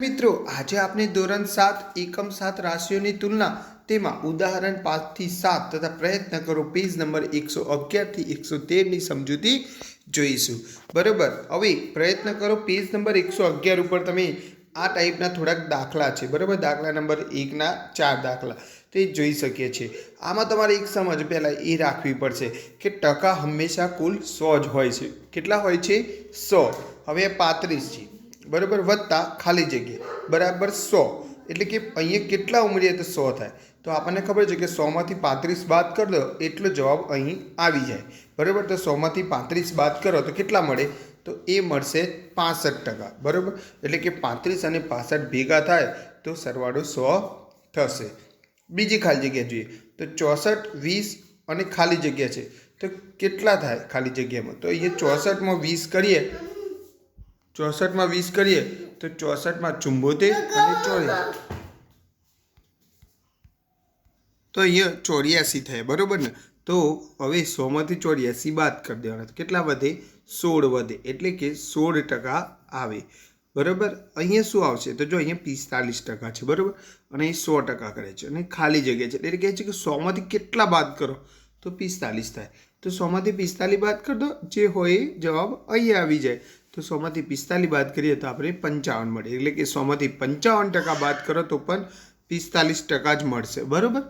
મિત્રો, આજે આપણે ધોરણ સાત, એકમ સાત રાશિઓની તુલના તેમાં ઉદાહરણ પાંચથી સાત તથા પ્રયત્ન કરો પેજ નંબર એકસો અગિયારથી એકસો તેરની સમજૂતી જોઈશું. બરાબર? હવે પ્રયત્ન કરો પેજ નંબર એકસો અગિયાર ઉપર તમે આ ટાઈપના થોડાક દાખલા છે. બરાબર? દાખલા નંબર એકના ચાર દાખલા. તે જોઈ શકીએ છીએ. આમાં તમારે એક સમજ પહેલાં એ રાખવી પડશે કે ટકા હંમેશા કુલ સો જ હોય છે. કેટલા હોય છે? સો. હવે પાંત્રીસ છે. બરાબર વત્તા ખાલી જગ્યા. બરાબર સો. એટલે કે અહીંયા કેટલા ઉમેરીએ તો સો થાય. તો આપણને ખબર છે કે સોમાંથી પાંત્રીસ બાદ કરી દો, એટલો જવાબ અહીં આવી જાય. બરાબર? તો સોમાંથી પાંત્રીસ બાદ કરો તો કેટલા મળે? તો એ મળશે પાસઠ ટકા. બરાબર? એટલે કે પાંત્રીસ અને પાસઠ ભેગા થાય તો સરવાળો સો થશે. બીજી ખાલી જગ્યા જોઈએ. તો ચોસઠ, વીસ અને ખાલી જગ્યા છે. તો કેટલા થાય ખાલી જગ્યામાં? તો અહીંયા ચોસઠમાં વીસ કરીએ ચોસઠમાં વીસ કરીએ તો ચોસઠમાં ચુંબોતેર અને ચોર્યાસી. તો અહીંયા ચોર્યાસી થાય, બરોબર ને? તો હવે સોમાંથી ચોર્યાસી બાદ કરી દેવાના. કેટલા વધે? સોળ વધે, એટલે કે સોળ ટકા આવે. બરાબર? અહીંયા શું આવશે? તો જો અહીંયા પિસ્તાલીસ ટકા છે, બરાબર? અને અહીં સો ટકા કરે છે, અને ખાલી જગ્યા છે. એટલે કહે છે કે સોમાંથી કેટલા બાદ કરો? તો પિસ્તાલીસ થાય. તો સોમાંથી પિસ્તાલીસ બાદ કરી દો, જે હોય જવાબ અહીંયા આવી જાય. તો સોમાંથી પિસ્તાલીસ બાદ કરીએ તો આપણે પંચાવન મળે. એટલે કે સોમાંથી પંચાવન ટકા બાદ કરો તો પણ પિસ્તાલીસ ટકા જ મળશે. બરાબર?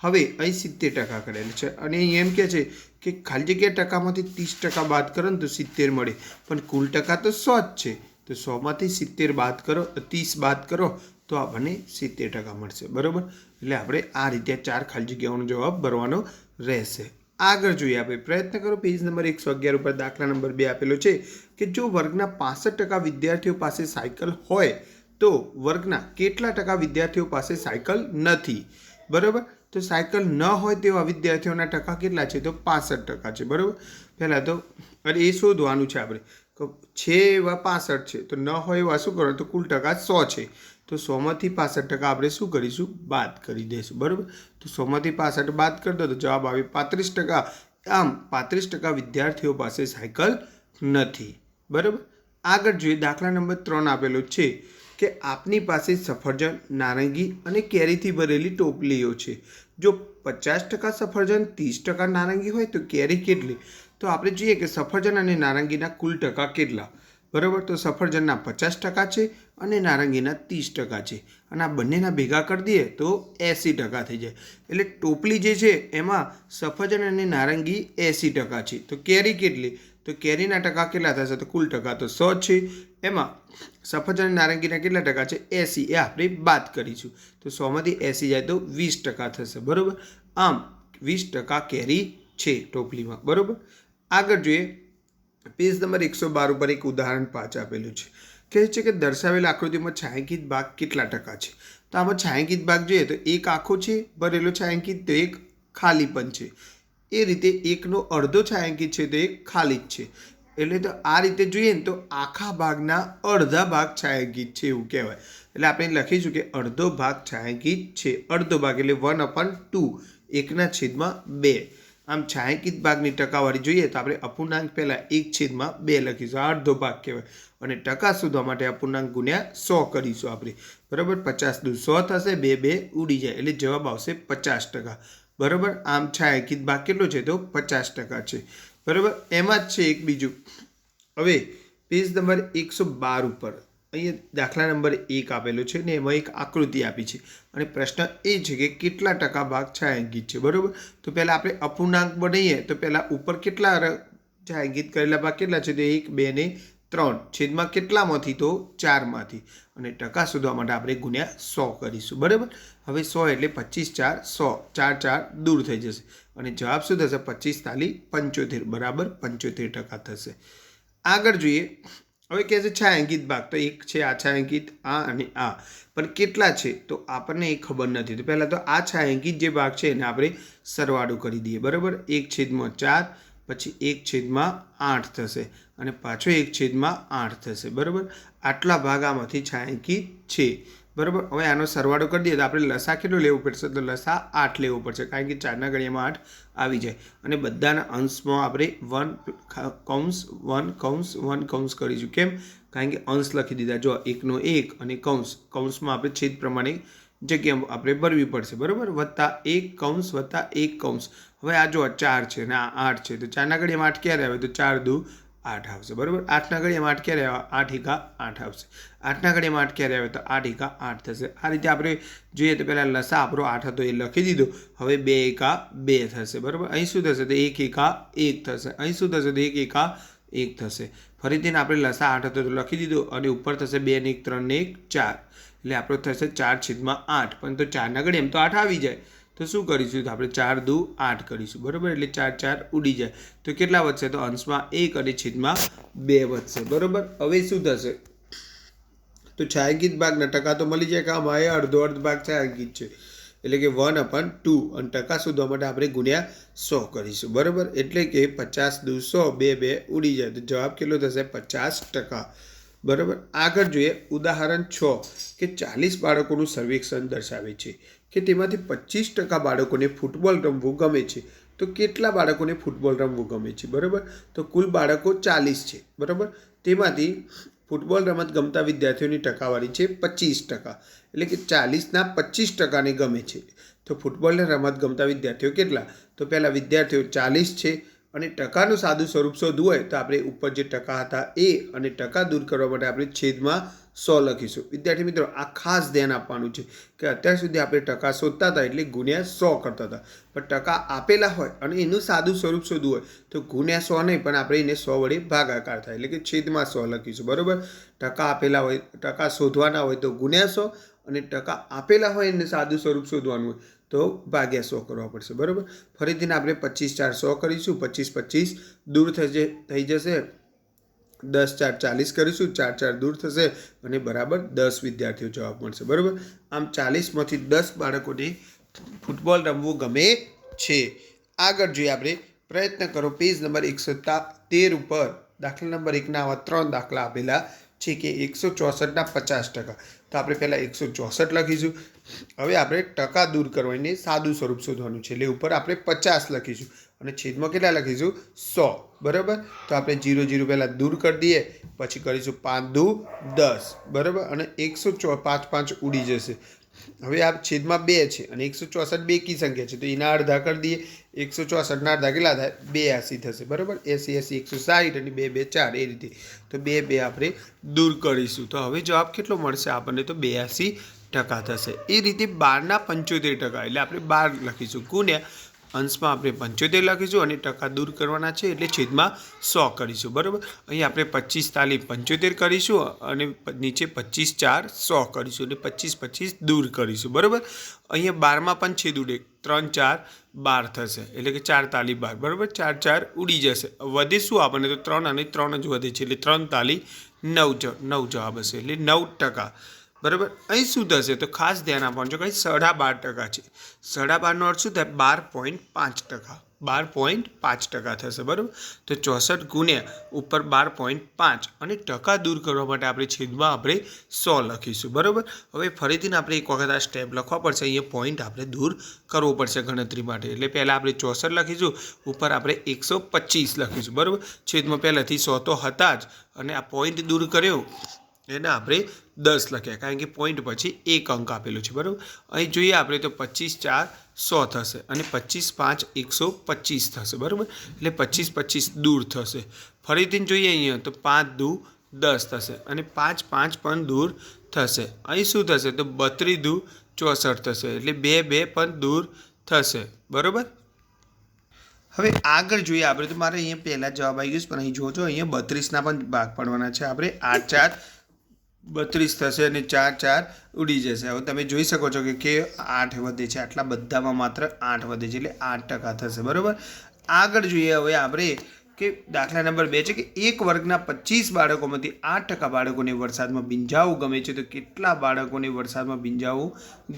હવે અહીં સિત્તેર ટકા કરેલ છે. અને અહીં એમ કહે છે કે ખાલી જગ્યા ટકામાંથી ત્રીસ ટકા બાદ કરો ને તો સિત્તેર મળે. પણ કુલ ટકા તો સો જ છે. તો સોમાંથી સિત્તેર બાદ કરો, ત્રીસ બાદ કરો તો આપણને સિત્તેર ટકા મળશે. બરાબર? એટલે આપણે આ રીતે ચાર ખાલી જગ્યાઓનો જવાબ ભરવાનો રહેશે. આગળ જોઈએ આપણે. પ્રયત્ન કરો પેજ નંબર એકસો અગિયાર ઉપર દાખલા નંબર બે આપેલો છે કે જો વર્ગના પાસઠ ટકા વિદ્યાર્થીઓ પાસે સાયકલ હોય, તો વર્ગના કેટલા ટકા વિદ્યાર્થીઓ પાસે સાયકલ નથી? બરાબર? તો સાયકલ ન હોય તેવા વિદ્યાર્થીઓના ટકા કેટલા છે? તો પાસઠ ટકા છે. બરાબર? પહેલાં તો, અને એ શોધવાનું છે આપણે. છે એવા પાસઠ છે. તો ન હોય એવા શું કરો? તો કુલ ટકા સો છે. તો સોમાંથી પાસઠ ટકા આપણે શું કરીશું? બાદ કરી દઈશું બરાબર? તો સોમાંથી પાસઠ બાદ કરી દો તો જવાબ આવે પાંત્રીસ ટકા. આમ પાંત્રીસ ટકા વિદ્યાર્થીઓ પાસે સાયકલ નથી. બરાબર? આગળ જોઈએ, દાખલા નંબર ત્રણ આપેલો છે કે આપની પાસે સફરજન, નારંગી અને કેરીથી ભરેલી ટોપલીઓ છે. જો પચાસ ટકા સફરજન, ત્રીસ ટકા નારંગી હોય તો કેરી કેટલી? તો આપણે જોઈએ કે સફરજન અને નારંગીના કુલ ટકા કેટલા? બરાબર? તો સફરજનના પચાસ ટકા છે અને નારંગીના ત્રીસ ટકા છે. અને આ બંનેના ભેગા કરી દઈએ તો એંસી ટકા થઈ જાય. એટલે ટોપલી જે છે એમાં સફરજન અને નારંગી એંસી ટકા છે. તો કેરી કેટલી? તો કેરીના ટકા કેટલા થશે? તો કુલ ટકા તો સો છે. એમાં સફરજન અને નારંગીના કેટલા ટકા છે? એંસી. એ આપણે બાદ કરીશું. તો સોમાંથી એંસી જાય તો વીસ ટકા થશે. બરાબર? આમ વીસ ટકા કેરી છે ટોપલીમાં. બરાબર? આગળ જોઈએ. પેજ નંબર એકસો બાર ઉપર એક ઉદાહરણ પાંચ આપેલું છે. કહે છે કે દર્શાવેલ આકૃતિમાં છાંયાંકિત ભાગ કેટલા ટકા છે? તો આમાં છાંયાંકિત ભાગ જોઈએ તો એક આખો છે, ભરેલો છાંયાંકિત તો એક ખાલી પણ છે. એ રીતે એકનો અડધો છાંયાંકિત છે તો એક ખાલી જ છે. એટલે તો આ રીતે જોઈએ ને તો આખા ભાગના અડધા ભાગ છાંયાંકિત છે એવું કહેવાય. એટલે આપણે લખીશું કે અડધો ભાગ છાંયાંકિત છે. અડધો ભાગ એટલે વન અપન ટુ એકના છેદમાં બે. આમ છાંયાંકિત ભાગની ટકાવારી જોઈએ તો આપણે અપૂર્ણાંક પહેલાં એક છેદમાં બે લખીશું. આ અડધો ભાગ કહેવાય. અને ટકા શોધવા માટે અપૂર્ણાંક ગુણ્યા સો કરીશું આપણે. બરાબર? પચાસ દુ સો થશે, બે બે ઉડી જાય. એટલે જવાબ આવશે પચાસ ટકા. બરાબર? આમ છાંયાંકિત ભાગ કેટલો છે તો પચાસ ટકા છે. બરાબર? એમાં જ છે એક બીજું. હવે પેજ નંબર એકસો બાર ઉપર. અહીંયા દાખલા નંબર એક આપેલો છે ને એમાં એક આકૃતિ આપી છે. અને પ્રશ્ન એ છે કે કેટલા ટકા ભાગ છાંયાંકિત છે, બરાબર? તો પહેલાં આપણે અપૂર્ણાંક બનાવીએ, તો પહેલાં ઉપર કેટલા છાંયાંકિત કરેલા ભાગ કેટલા છે? તો એક, બે ને ત્રણ. છેદમાં કેટલામાંથી? તો ચારમાંથી. અને ટકા શોધવા માટે આપણે ગુણ્યા સો કરીશું, બરાબર? હવે સો એટલે પચીસ ચાર સો. ચાર ચાર દૂર થઈ જશે. અને જવાબ શું થશે? પચીસ તાલી પંચોતેર. બરાબર? પંચોતેર ટકા થશે. આગળ જોઈએ. હવે કહે છે છાંયાંકિત ભાગ તો એક છે આ છાંયાંકિત આ અને આ. પણ કેટલા છે? તો આપણને એ ખબર નથી. તો પહેલાં તો આ છાંયાંકિત જે ભાગ છે એને આપણે સરવાળો કરી દઈએ. બરાબર? એક છેદમાં ચાર, પછી એક છેદમાં આઠ થશે અને પાછો એક છેદમાં આઠ થશે. બરાબર? આટલા ભાગ આમાંથી છાંયાંકિત છે. બરાબર? હવે આનો સરવાળો કરી દઈએ તો આપણે લસા કેટલો લેવો પડશે? તો લસા આઠ લેવો પડશે, કારણ કે ચારના ગળિયામાં આઠ આવી જાય. અને બધાના અંશમાં આપણે વન કૌંસ વન કૌંસ વન કૌંસ કરીશું. કેમ? કારણ કે અંશ લખી દીધા. જો એકનો એક અને કૌંસ, કૌંસમાં આપણે છેદ પ્રમાણે જગ્યા આપણે ભરવી પડશે. બરાબર? વત્તા એક કૌંસ, વત્તા એક કૌંસ. હવે આ જો ચાર છે અને આ આઠ છે, તો ચારના ઘડિયામાં આઠ ક્યારે આવે? તો ચાર દુ આઠ આવશે. બરાબર? આઠના ઘડિયામાં આઠ ક્યારે આવે? આઠ એકા આઠ આવશે. આઠના ઘડિયામાં આઠ ક્યારે આવે તો આઠ એકા આઠ થશે. આ રીતે આપણે જોઈએ તો પહેલાં લસા આપણો આઠ હતો એ લખી દીધો. હવે બે એકા બે થશે. બરાબર? અહીં શું થશે તો એક એકા એક થશે. અહીં શું થશે તો એક એકા એક થશે. ફરીથી આપણે લસા આઠ હતો તો લખી દીધો અને ઉપર થશે બે ને એક, ત્રણ ને એક, ચાર. એટલે આપણો થશે ચાર છેદમાં આઠ. પણ તો ચારના ઘડી એમ તો આઠ આવી જાય. તો શું કરીશું? તો આપણે ચાર દુ આઠ કરીશું, બરાબર? એટલે ચાર ચાર ઉડી જાય. તો કેટલા વધશે? તો અંશમાં એક અને છેદમાં બે વધશે, બરાબર? હવે શું થશે? તો છાયાંકિત ભાગના ટકા તો મળી જાય, કે આમાં એ અડધો અર્ધ ભાગ છાયાંકિત છે. એટલે કે વન અપન ટુ, અને ટકા શોધવા માટે આપણે ગુણ્યા સો કરીશું, બરાબર? એટલે કે પચાસ દુ સો, બે બે ઉડી જાય. તો જવાબ કેટલો થશે? પચાસ ટકા, બરાબર? આગળ જોઈએ ઉદાહરણ છ, કે ચાલીસ બાળકોનું સર્વેક્ષણ દર્શાવે છે. કે તેમાંથી પચીસ ટકા બાળકોને ફૂટબોલ રમવું ગમે છે. તો કેટલા બાળકોને ફૂટબોલ રમવું ગમે છે? બરાબર? તો કુલ બાળકો ચાલીસ છે. બરાબર? તેમાંથી ફૂટબોલ રમત ગમતા વિદ્યાર્થીઓની ટકાવારી છે પચીસ ટકા. એટલે કે ચાલીસના પચીસ ટકાને ગમે છે. તો ફૂટબોલને રમત ગમતા વિદ્યાર્થીઓ કેટલા? તો પહેલાં વિદ્યાર્થીઓ ચાલીસ છે અને ટકાનું સાદું સ્વરૂપ શોધવું હોય તો આપણે ઉપર જે ટકા હતા એ અને ટકા દૂર કરવા માટે આપણે છેદમાં સો લખીશું. વિદ્યાર્થી મિત્રો, આ ખાસ ધ્યાન આપવાનું છે કે અત્યાર સુધી આપણે ટકા શોધતા હતા એટલે ગુણ્યા સો કરતા હતા. પણ ટકા આપેલા હોય અને એનું સાદું સ્વરૂપ શોધવું હોય તો ગુણ્યા સો નહીં, પણ આપણે એને સો વડે ભાગાકાર થાય એટલે કે છેદમાં સો લખીશું. બરાબર? ટકા આપેલા હોય, ટકા શોધવાના હોય તો ગુણ્યા સો અને ટકા આપેલા હોય એને સાદું સ્વરૂપ શોધવાનું હોય તો ભાગ્યા સો કરવા પડશે. બરાબર? ફરીથી આપણે પચીસ ચાર સો કરીશું. પચીસ પચીસ દૂર થઈ જશે. દસ ચાર ચાલીસ કરીશું, ચાર ચાર દૂર થશે અને બરાબર દસ વિદ્યાર્થીઓ જવાબ મળશે, બરાબર? આમ ચાલીસમાંથી દસ બાળકોને ફૂટબોલ રમવું ગમે છે. આગળ જોઈએ આપણે, પ્રયત્ન કરો, પેજ નંબર એકસો તેર ઉપર, દાખલા નંબર એકના આવા ત્રણ દાખલા આપેલા છે કે એકસો ચોસઠના પચાસ ટકા. તો આપણે પહેલાં એકસો ચોસઠ લખીશું. હવે આપણે ટકા દૂર કરવાની સાદું સ્વરૂપ શોધવાનું છે. એટલે ઉપર આપણે પચાસ લખીશું. અને છેદમાં કેટલા લખીશું? સો. બરાબર? તો આપણે જીરો જીરો પહેલાં દૂર કરી દઈએ. પછી કરીશું પાંચ દુ દસ. બરાબર? અને એકસો ચો પાંચ પાંચ ઉડી જશે. હવે આ છેદમાં બે છે અને એકસો ચોસઠ બે કી સંખ્યા છે. તો એના અડધા કરી દઈએ. એકસો ચોસઠના અડધા કેટલા થાય? બે એસી થશે. બરાબર? એસી એસી, એકસો સાઠ અને બે બે, ચાર એ રીતે. તો બે બે આપણે દૂર કરીશું. તો હવે જવાબ કેટલો મળશે? આપણને તો બેયાસી ટકા થશે. એ રીતે બારના પંચોતેર ટકા. એટલે આપણે બાર લખીશું. ગુણ્યા અંશમાં આપણે પંચોતેર લખીશું અને ટકા દૂર કરવાના છે એટલે છેદમાં સો કરીશું, બરાબર? અહીં આપણે પચીસ તાલી પંચોતેર કરીશું અને નીચે પચીસ ચાર સો કરીશું એટલે પચીસ પચીસ દૂર કરીશું, બરાબર? અહીંયા બારમાં પણ છેદ ઉડે, ત્રણ ચાર બાર થશે, એટલે કે ચાર તાલી બાર, બરાબર? ચાર ચાર ઉડી જશે. વધે શું આપણને? તો ત્રણ અને ત્રણ જ વધે છે, એટલે ત્રણ તાલી નવ જ, નવ જવાબ હશે, એટલે નવ ટકા. બરાબર? અહીં શું થશે? તો ખાસ ધ્યાન આપવાનું છે કે સાડા બાર ટકા છે. સાડા બારનો અર્થ શું થાય? બાર પોઈન્ટ પાંચ ટકા. બાર પોઈન્ટ પાંચ ટકા થશે, બરાબર? તો ચોસઠ ગુણ્યા ઉપર બાર પોઈન્ટ પાંચ અને ટકા દૂર કરવા માટે આપણે છેદમાં આપણે સો લખીશું, બરાબર? હવે ફરીથી આપણે એક વખત આ સ્ટેપ લખવા પડશે. અહીંયા પોઈન્ટ આપણે દૂર કરવો પડશે ગણતરી માટે. એટલે પહેલાં આપણે ચોસઠ લખીશું, ઉપર આપણે એકસો પચીસ લખીશું, બરાબર? છેદમાં પહેલાંથી સો તો હતા જ. અને આ પોઈન્ટ દૂર કર્યો એને આપણે દસ લખ્યા કારણ કે પોઈન્ટ પછી એક અંક આપેલો છે, બરાબર? અહીં જોઈએ આપણે તો પચીસ ચાર સો થશે અને પચીસ પાંચ એકસો પચીસ થશે, બરાબર? એટલે પચીસ પચીસ દૂર થશે. ફરીથી જોઈએ અહીંયા તો પાંચ દુ દસ થશે અને પાંચ પાંચ પણ દૂર થશે. અહીં શું થશે? તો બત્રીસ દુ ચોસઠ થશે, એટલે બે બે પણ દૂર થશે, બરાબર? હવે આગળ જોઈએ આપણે તો મારે અહીંયા પહેલાં જવાબ આવી ગયો છે, પણ અહીં જોજો, અહીંયા બત્રીસના પણ ભાગ પડવાના છે. આપણે આઠ ચાર બત્રીસ થશે અને ચાર ચાર ઉડી જશે. હવે તમે જોઈ શકો છો કે કે આઠ વધે છે. આટલા બધામાં માત્ર આઠ વધે છે. એટલે આઠ ટકા થશે. બરાબર? આગળ જોઈએ હવે આપણે કે દાખલા નંબર બે છે કે એક વર્ગના પચીસ બાળકોમાંથી આઠ ટકા બાળકોને વરસાદમાં ભીંજાવું ગમે છે, તો કેટલા બાળકોને વરસાદમાં ભીંજાવું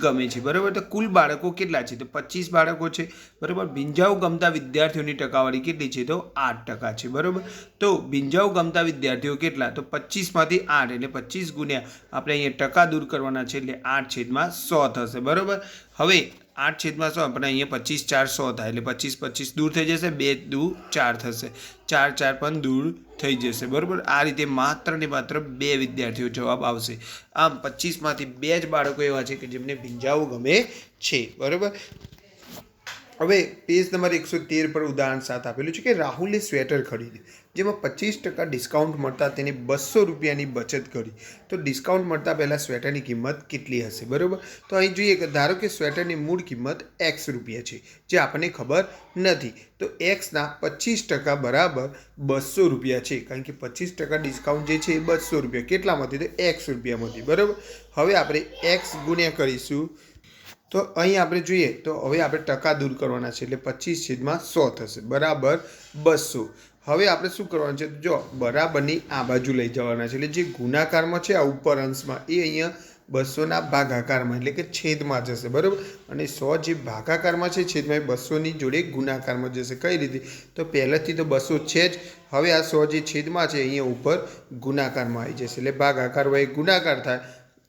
ગમે છે? બરાબર? તો કુલ બાળકો કેટલા છે? તો પચીસ બાળકો છે. બરાબર? ભીંજાવું ગમતા વિદ્યાર્થીઓની ટકાવારી કેટલી છે? તો આઠ ટકા છે. બરાબર? તો ભીંજાવું ગમતા વિદ્યાર્થીઓ કેટલા? તો પચીસમાંથી આઠ, એટલે પચીસ ગુણ્યા આપણે અહીંયા ટકા દૂર કરવાના છે, એટલે આઠ છેદમાં સો થશે. બરાબર? હવે આઠ છેદમાં સો આપણે અહીંયા પચીસ ચાર સો થાય. એટલે પચીસ પચીસ દૂર થઈ જશે, બે દુ ચાર થશે. ચાર ચાર પણ દૂર થઈ જશે. બરાબર? આ રીતે માત્ર ને માત્ર બે વિદ્યાર્થીઓ જવાબ આવશે. આમ પચીસમાંથી બે જ બાળકો એવા છે કે જેમને ભીંજાવું ગમે છે. બરાબર? હવે પેજ નંબર એકસો તેર પર ઉદાહરણ સાથ આપેલું છે કે રાહુલે સ્વેટર ખરીદ્યું. જેમાં પચીસ ટકા ડિસ્કાઉન્ટ મળતા તેને બસો રૂપિયાની બચત કરી. તો ડિસ્કાઉન્ટ મળતા પહેલાં સ્વેટરની કિંમત કેટલી હશે? બરાબર? તો અહીં જોઈએ કે ધારો કે સ્વેટરની મૂળ કિંમત એક્સ રૂપિયા છે, જે આપણને ખબર નથી. તો એક્સના પચીસ ટકા બરાબર બસો રૂપિયા છે, કારણ કે પચીસ ટકા ડિસ્કાઉન્ટ જે છે એ બસો રૂપિયા. કેટલામાંથી? તો એક્સ રૂપિયામાંથી. બરાબર? હવે આપણે એક્સ ગુણ્યા કરીશું. તો અહીં આપણે જોઈએ, તો હવે આપણે ટકા દૂર કરવાના છે, એટલે પચીસ છેદમાં સો થશે. બરાબર બસો. હવે આપણે શું કરવાનું છે? જો, બરાબરની આ બાજુ લઈ જવાના છે. એટલે જે ગુણાકારમાં છે, આ ઉપર અંશમાં, એ અહીંયા બસોના ભાગાકારમાં, એટલે કે છેદમાં જશે, બરાબર? અને સો જે ભાગાકારમાં છે, છેદમાં, એ બસોની જોડે ગુણાકારમાં જશે. કઈ રીતે? તો પહેલેથી તો બસો છે જ. હવે આ સો જે છેદમાં છે, અહીંયા ઉપર ગુણાકારમાં આવી જશે. એટલે ભાગાકાર હોય ગુણાકાર થાય.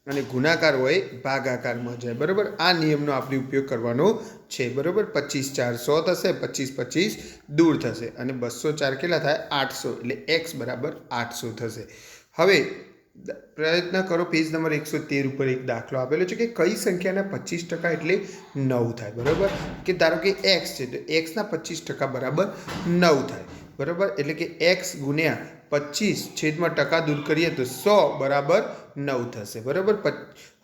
અને ગુણાકાર હોય, ભાગાકારમાં જાય. બરાબર? આ નિયમનો આપણે ઉપયોગ કરવાનો છે. બરાબર? પચીસ ચાર સો થશે, પચીસ પચીસ દૂર થશે. અને બસો ચાર કેટલા થાય? આઠસો. એટલે એક્સ બરાબર આઠસો થશે. હવે પ્રયત્ન કરો, પેજ નંબર એકસો તેર ઉપર એક દાખલો આપેલો છે કે કઈ સંખ્યાના પચીસ ટકા એટલે નવ થાય. બરાબર? કે ધારો કે એક્સ છે, તો એક્સના પચીસ ટકા બરાબર નવ થાય. બરાબર? એટલે કે એક્સ ગુણ્યા પચીસ છેદમાં ટકા દૂર કરીએ તો સો બરાબર નવ થશે. બરાબર?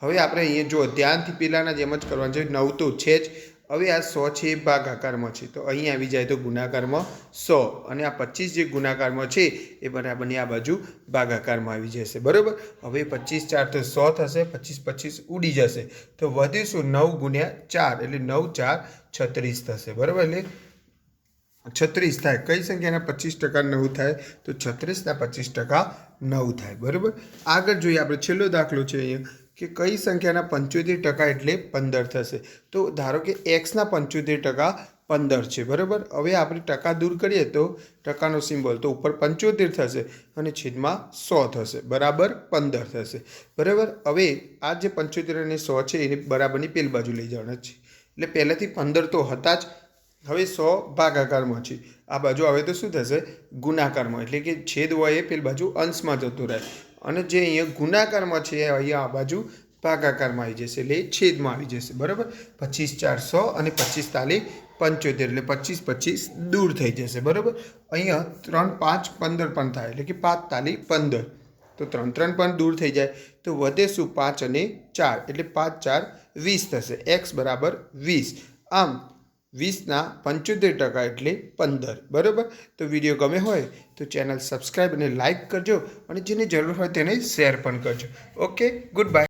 હવે આપણે અહીંયા જો ધ્યાનથી પહેલાંના જેમ જ કરવાનું છે. નવ તો છે જ. હવે આ સો છે એ ભાગાકારમાં છે. તો અહીં આવી જાય તો ગુણાકારમાં સો. અને આ પચીસ જે ગુણાકારમાં છે એ બરાબરની આ બાજુ ભાગાકારમાં આવી જશે. બરાબર? હવે પચીસ ચાર તો સો થશે. પચીસ પચીસ ઉડી જશે. તો વધીશું નવ ગુણ્યા ચાર. એટલે નવ ચાર છત્રીસ થશે. બરાબર? એટલે છત્રીસ થાય. કઈ સંખ્યાના પચીસ ટકા નવ થાય, તો છત્રીસના પચીસ ટકા નવ થાય. બરાબર? આગળ જોઈએ આપણે છેલ્લો દાખલો છે અહીંયા, કે કઈ સંખ્યાના પંચોતેર ટકા એટલે પંદર થશે. તો ધારો કે એક્સના પંચોતેર ટકા પંદર છે, બરાબર? હવે આપણે ટકા દૂર કરીએ તો ટકાનો સિમ્બોલ, તો ઉપર પંચોતેર થશે અને છેદમાં સો થશે. બરાબર? પંદર થશે. બરાબર? હવે આ જે પંચોતેર અને સો છે, એને બરાબરની પેલ બાજુ લઈ જવાના છે. એટલે પહેલાંથી પંદર તો હતા જ હવે સો ભાગાકારમાં છે. આ બાજુ હવે તો શું થશે? ગુણાકારમાં. એટલે કે છેદ હોય એ પેલી બાજુ અંશમાં જતું રહે. અને જે અહીંયા ગુણાકારમાં છે, અહીંયા આ બાજુ ભાગાકારમાં આવી જશે. એટલે છેદમાં આવી જશે. બરાબર? પચીસ ચારસો અને પચીસ તાલી પંચોતેર. એટલે પચીસ પચીસ દૂર થઈ જશે. બરાબર? અહીંયા ત્રણ પાંચ પંદર પણ થાય. એટલે કે પાંચ તાલી પંદર. તો ત્રણ ત્રણ પણ દૂર થઈ જાય. તો વધે શું? પાંચ અને ચાર. એટલે પાંચ ચાર વીસ થશે. એક્સ બરાબર વીસ. આમ વીસના પંચોતેર ટકા એટલે પંદર. બરાબર? તો વીડિયો ગમે હોય તો ચેનલ સબસ્ક્રાઈબ અને લાઇક કરજો અને જેને જરૂર હોય તેને શેર પણ કરજો. ઓકે? Good bye.